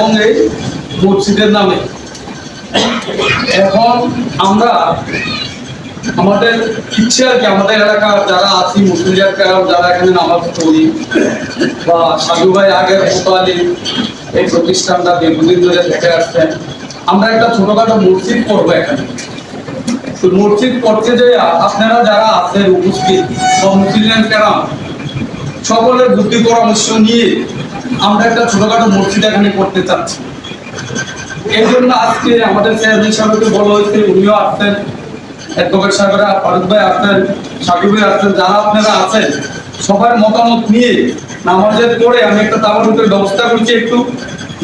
এবং এই মসজিদের নামে। এখন আমরা আমাদের ইচ্ছে আর কি, আমাদের এলাকার যারা আছি, মুসলিম যারা এখানে নামাজ পড়ি বা সাধু ভাই আগে মোতালি এই প্রতিষ্ঠানটা দীর্ঘদিন ধরে থেকে আসছেন, আমরা একটা ছোটখাটো মসজিদ করব এখানে। তো মসজিদ করতে যে আপনারা যারা আছেন উপস্থিত, বা মুসলিম কেরাম সকলের বুদ্ধি পরামর্শ নিয়ে আমরা একটা ছোটখাটো মসজিদ এখানে করতে চাচ্ছি। এই জন্য আজকে আমাদের চেয়ারম্যান সাহেবকে বলা হয়েছে, উনিও আসছেন, অ্যাডভোকেট সাহেবরা, ফারুক ভাই আসছেন, সাকিব ভাই আসছেন, যারা আপনারা আছেন, সবার মতামত নিয়ে নামাজের পরে আমি একটা তাবার তাবারুকের ব্যবস্থা করছি একটু।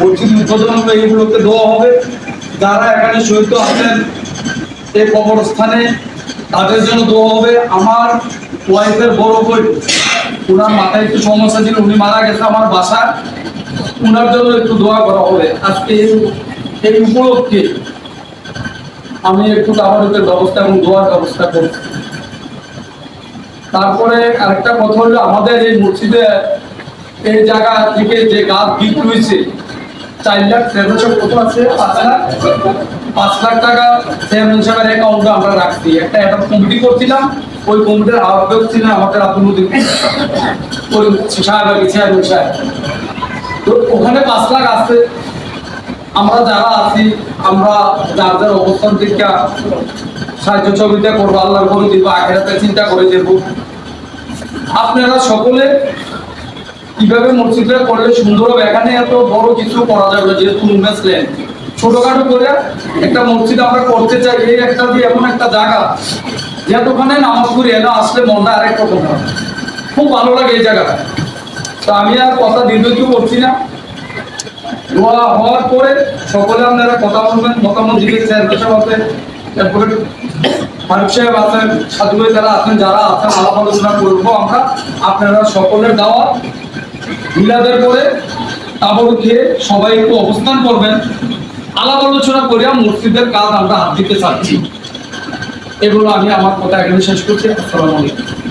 মসজিদ উদ্বোধন এইগুলোকে দেওয়া হবে। যারা এখানে শহীদ আছেন এই কবরস্থানে তাদের জন্য দোয়া হবে। আমার ওয়াইফের বড় বোন ওনার মাথায় একটু সমস্যা ছিল, উনি মারা গেছে আমার বাসা ওনার জন্য একটু দোয়া করা হবে। আজকে এই উপলক্ষে আমি একটু তাবারুকের ব্যবস্থা এবং দোয়ার ব্যবস্থা করছি। তারপরে আরেকটা কথা হলো, আমাদের এই মসজিদে এই জায়গা থেকে যে গাছ বিক্রি হয়েছে চার লাখ তেরোশো কত আছে পাঁচ লাখ। পাঁচ লাখ টাকা চেয়ারম্যান সাহেবের অ্যাকাউন্টে আমরা রাখছি। একটা একটা কমিটি করছিলাম, ওই কমিটির আহ্বায়ক ছিলেন আমাদের আব্দুল ওই সাহেব আর চেয়ারম্যান সাহেব। তো ওখানে পাঁচ লাখ আছে। আমরা যারা আছি, আমরা যার যার অবস্থান থেকে সাহায্য সহযোগিতা করব, আল্লাহর করে দিব আখেরাতে চিন্তা করে দেবো আপনারা সকলে কীভাবে মসজিদটা করলে সুন্দর হবে? এখানে এত বড় কিছু করা যাবে যেহেতু ল্যান্ড ছোটখাটো করে একটা মসজিদ আমরা করতে চাই, এই একটা দিয়ে এমন একটা জায়গা। যেহেতু ওখানে নামাজ পড়ি এনে আসলে মনটা আরেক রকম। খুব ভালো লাগে এই জায়গাটা। তো আমি আর কথা দীর্ঘ করছি না। দোয়া হওয়ার পরে সকলে আপনারা কথা বলবেন, মতামত দিকে চেয়ারম্যান সাহেব আছেন অ্যাডভোকেট ফারুক সাহেব আছেন, সাধু যারা আছেন যারা আছেন, আলাপ আলোচনা করব আমরা। আপনারা সকলের দেওয়া মিলাদের পরে তাবর খেয়ে সবাই একটু অবস্থান করবেন। আলাপ আলোচনা করিয়া মসজিদের কাজ আমরা হাত দিতে চাচ্ছি। এগুলো আমি আমার কথা এখানে শেষ করছি। আসসালামু আলাইকুম।